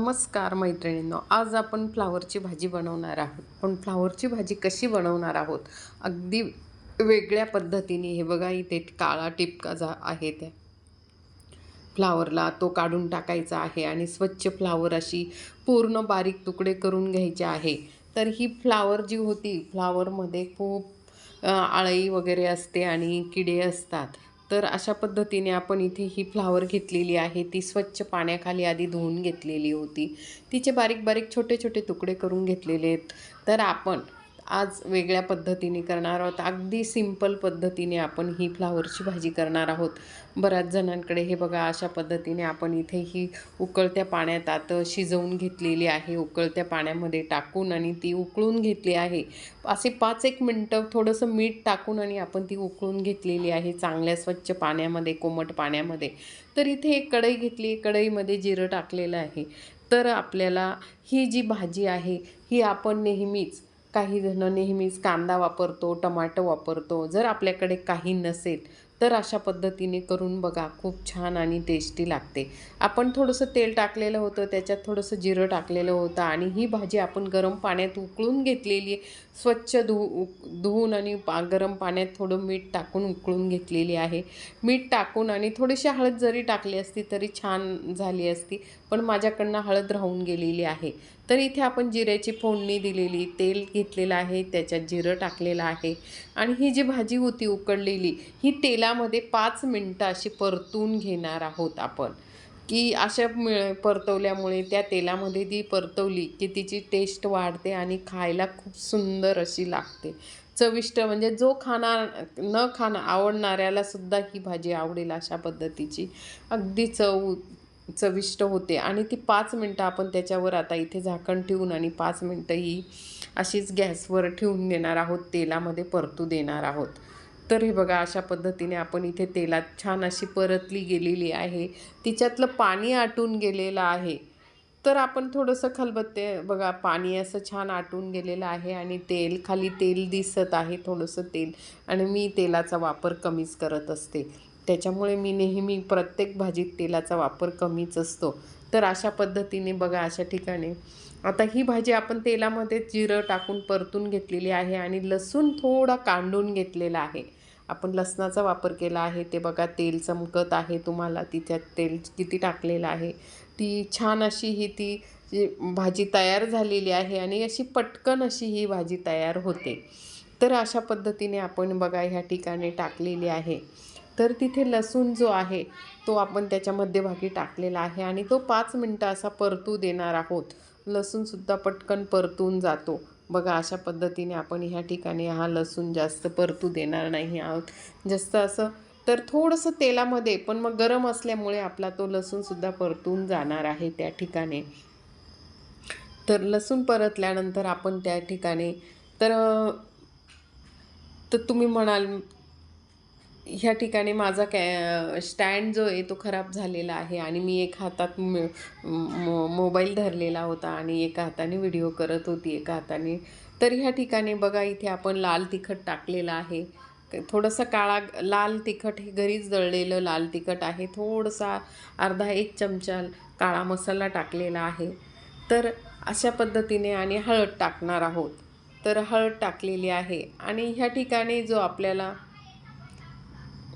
नमस्कार मैत्रिणींनो आज आपण फ्लावरची भाजी बनवणार आहोत. पण फ्लावरची भाजी कशी बनवणार आहोत? अगदी वेगळ्या पद्धतीने हे बघा इथे काळा टिपका जा आहे त्या. फ्लावरला तो काढून टाकायचा आहे आणि स्वच्छ फ्लावर अशी पूर्ण बारीक तुकडे करून घ्यायचे आहे. तर ही फ्लावर जी होती फ्लावरमध्ये खूप आळई वगैरे असते आणि किडे असतात. तर अशा पद्धतीने आपण इथे ही फ्लावर घेतलेली आहे. ती स्वच्छ पाण्याखाली आधी धुवून घेतलेली होती. तिचे बारीक बारीक छोटे छोटे तुकडे करून घेतलेले आहेत. तर आपण आज वेगळ्या पद्धतीने करणार आहोत. अगदी सिंपल पद्धतीने आपण ही फ्लावरची भाजी करणार आहोत. बऱ्याच जणांकडे हे बघा अशा पद्धतीने आपण इथे ही उकळत्या पाण्यात आता शिजवून घेतलेली आहे. उकळत्या पाण्यामध्ये टाकून आणि ती उकळून घेतली आहे. असे पाच एक मिनटं थोडंसं मीठ टाकून आणि आपण ती उकळून घेतलेली आहे चांगल्या स्वच्छ पाण्यामध्ये कोमट पाण्यामध्ये. तर इथे एक कढई घेतली. कढईमध्ये जिरं टाकलेलं आहे. तर आपल्याला ही जी भाजी आहे ही आपण नेहमीच काही जण नेहमीच कांदा वापरतो टमाटो वापरतो. जर आपल्याकडे काही नसेल तर अशा पद्धतीने करून बघा खूप छान आणि टेस्टी लागते. आपण थोडंसं तेल टाकलेलं होतं त्याच्यात थोडंसं जिरं टाकलेलं होतं आणि ही भाजी आपण गरम पाण्यात उकळून घेतलेली आहे. स्वच्छ धु उक- धुवून आणि पा गरम पाण्यात थोडं मीठ टाकून उकळून घेतलेली आहे. मीठ टाकून आणि थोडीशी हळद जरी टाकली असती तरी छान झाली असती पण माझ्याकडनं हळद राहून गेलेली आहे. तर इथे आपण जिऱ्याची फोडणी दिलेली तेल घेतलेलं आहे त्याच्यात जिरं टाकलेलं आहे आणि ही जी भाजी होती उकडलेली ही तेला तेलामध्ये पाच मिनटं अशी परतून घेणार आहोत आपण. की अशा मिळ परतवल्यामुळे त्या तेलामध्ये ती परतवली की तिची टेस्ट वाढते आणि खायला खूप सुंदर अशी लागते. चविष्ट म्हणजे जो खाणार न खाणं आवडणाऱ्याला सुद्धा ही भाजी आवडेल अशा पद्धतीची अगदी चव चविष्ट होते. आणि ती पाच मिनटं आपण त्याच्यावर आता इथे झाकण ठेवून आणि पाच मिनटं ही अशीच गॅसवर ठेवून देणार आहोत तेलामध्ये परतू देणार आहोत. तर हे बघा अशा पद्धतीने आपण इथे तेलात छान अशी परतली गेलेली आहे. तिच्यातलं पाणी आटून गेलेलं आहे. तर आपण थोडंसं खलबत्ते बघा पाणी असं छान आटून गेलेलं आहे आणि तेल खाली तेल दिसत आहे थोडंसं तेल आणि मी तेलाचा वापर कमीच करत असते. त्याच्यामुळे मी नेहमी प्रत्येक भाजीत तेलाचा वापर कमीच असतो. तर अशा पद्धतीने बघा अशा ठिकाणी. आता ही भाजी आपण तेलामध्ये जिरं टाकून परतून घेतलेली आहे आणि लसूण थोडा कांडून घेतलेला आहे. आपण लसणाचा वापर केला आहे ते बघा तेल चमकत आहे तुम्हाला तिच्यात तेल किती टाकलेलं आहे. ती छान अशी ही ती भाजी तयार झालेली आहे आणि अशी पटकन अशी ही भाजी तयार होते. तर अशा पद्धतीने आपण बघा ह्या ठिकाणी टाकलेली आहे. तर तिथे लसूण जो आहे तो आपण त्याच्या मध्यभागी टाकलेला आहे आणि तो पाच मिनटं असा परतू देणार आहोत. लसूणसुद्धा पटकन परतून जातो. बघा अशा पद्धतीने आपण ह्या ठिकाणी हा लसूण जास्त परतू देणार नाही आहोत. जास्त असं तर थोडंसं तेलामध्ये पण मग गरम असल्यामुळे आपला तो लसूणसुद्धा परतून जाणार आहे त्या ठिकाणी. तर लसूण परतल्यानंतर आपण त्या ठिकाणी तर तर तुम्ही म्हणाल ह्या ठिकाणी माझा कॅ स्टँड जो आहे तो खराब झालेला आहे आणि मी एक हातात मो मोबाईल धरलेला होता आणि एका हाताने व्हिडिओ करत होती एका हाताने. तर ह्या ठिकाणी बघा इथे आपण लाल तिखट टाकलेलं आहे. थोडंसं काळा लाल तिखट हे घरीच दळलेलं लाल तिखट आहे. थोडंसा अर्धा एक चमचा काळा मसाला टाकलेला आहे. तर अशा पद्धतीने आणि हळद टाकणार आहोत. तर हळद टाकलेली आहे आणि ह्या ठिकाणी जो आपल्याला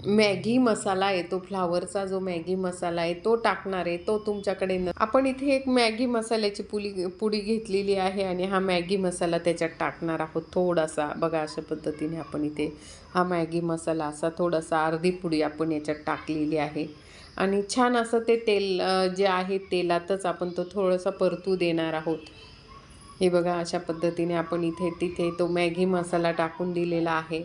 मॅगी मसाला आहे तो फ्लावरचा जो मॅगी मसाला आहे तो टाकणार आहे तो तुमच्याकडे न आपण इथे एक मॅगी मसाल्याची पुली पुडी घेतलेली आहे आणि हा मॅगी मसाला त्याच्यात टाकणार आहोत. थोडासा बघा अशा पद्धतीने आपण इथे हा मॅगी मसाला असा थोडासा अर्धी पुडी आपण याच्यात टाकलेली आहे. आणि छान असं ते तेल जे आहे तेलातच आपण तो थोडासा परतू देणार आहोत. हे बघा अशा पद्धतीने आपण इथे तिथे तो मॅगी मसाला टाकून दिलेला आहे.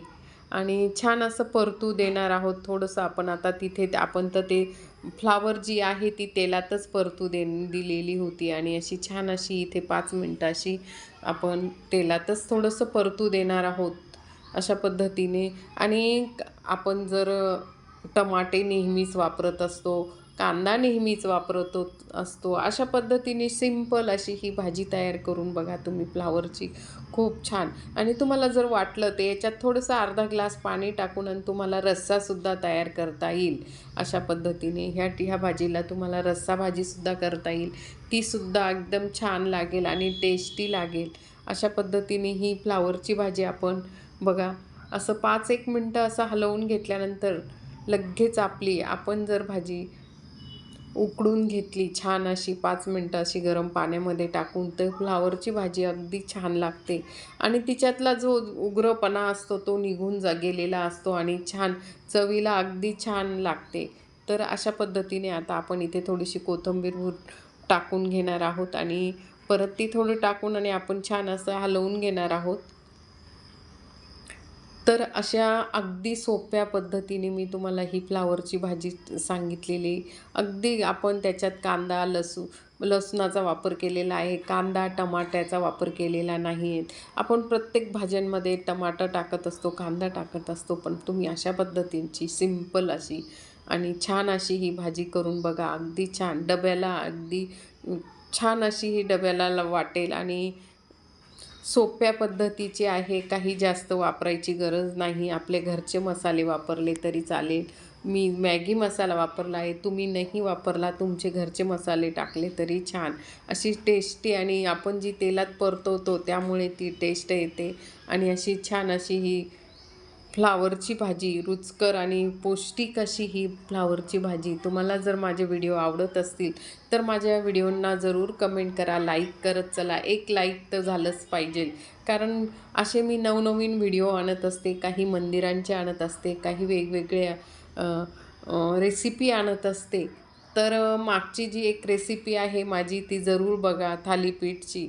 आणि छान असं परतू देणार आहोत. थोडंसं आपण आता तिथे ते- आपण तर ते फ्लावर जी आहे ती तेलातच परतू दे दिलेली होती आणि अशी छान अशी इथे पाच मिनटं अशी आपण तेलातच थोडंसं परतू देणार आहोत अशा पद्धतीने. आणि आपण जर टमाटे नेहमीच वापरत असतो कांदा नेहमीच वापरतो असतो. अशा पद्धतीने सिंपल अशी ही भाजी तयार करून बघा तुम्ही फ्लावरची. खूप छान. आणि तुम्हाला जर वाटलं ते याच्यात थोडंसं अर्धा ग्लास पाणी टाकून आणि तुम्हाला रस्सासुद्धा तयार करता येईल. अशा पद्धतीने ह्या ह्या भाजीला तुम्हाला रस्सा भाजीसुद्धा करता येईल. तीसुद्धा एकदम छान लागेल आणि टेस्टी लागेल. अशा पद्धतीने ही फ्लावरची भाजी आपण बघा असं पाच एक मिनटं असं हलवून घेतल्यानंतर लगेच आपली आपण जर भाजी उकडून घेतली. छान अशी पाच मिनटं अशी गरम पाण्यामध्ये टाकून तर फ्लावरची भाजी अगदी छान लागते. आणि तिच्यातला जो उग्रपणा असतो तो निघून जा गेलेला असतो आणि छान चवीला अगदी छान लागते. तर अशा पद्धतीने आता आपण इथे थोडीशी कोथिंबीर भूर- टाकून घेणार आहोत आणि परत ती थोडं टाकून आणि आपण छान असं हलवून घेणार आहोत. तर अशा अगदी सोप्या पद्धतीने मी तुम्हाला ही फ्लावरची भाजी सांगितलेली. अगदी आपण त्याच्यात कांदा लसू लसणाचा वापर केलेला आहे. कांदा टमाट्याचा वापर केलेला नाही. आहे आपण प्रत्येक भाज्यांमध्ये टमाटर टाकत असतो कांदा टाकत असतो पण तुम्ही अशा पद्धतींची सिंपल अशी आणि छान अशी ही भाजी करून बघा. अगदी छान. डब्याला अगदी छान अशी ही डब्याला वाटेल आणि सोप्या पद्धतीची आहे. काही जास्त वापरायची गरज नाही. आपले घरचे मसाले वापरले तरी चालेल. मी मॅगी मसाला वापरला आहे. तुम्ही नाही वापरला तुमचे घरचे मसाले टाकले तरी छान. अशी टेस्टी आणि आपण जी तेलात परतवतो त्यामुळे ती टेस्ट येते. आणि अशी छान अशी ही फ्लावरची भाजी रुचकर आणि पौष्टिक अशी ही फ्लावरची भाजी. तुम्हाला जर माझे व्हिडिओ आवडत असतील तर माझ्या व्हिडिओंना जरूर कमेंट करा लाईक करत चला. एक लाईक तर झालंच पाहिजे. कारण असे मी नवनवीन व्हिडिओ आणत असते काही मंदिरांचे आणत असते काही वेगवेगळ्या रेसिपी आणत असते. तर मागची जी एक रेसिपी आहे माझी ती जरूर बघा थालीपीठची.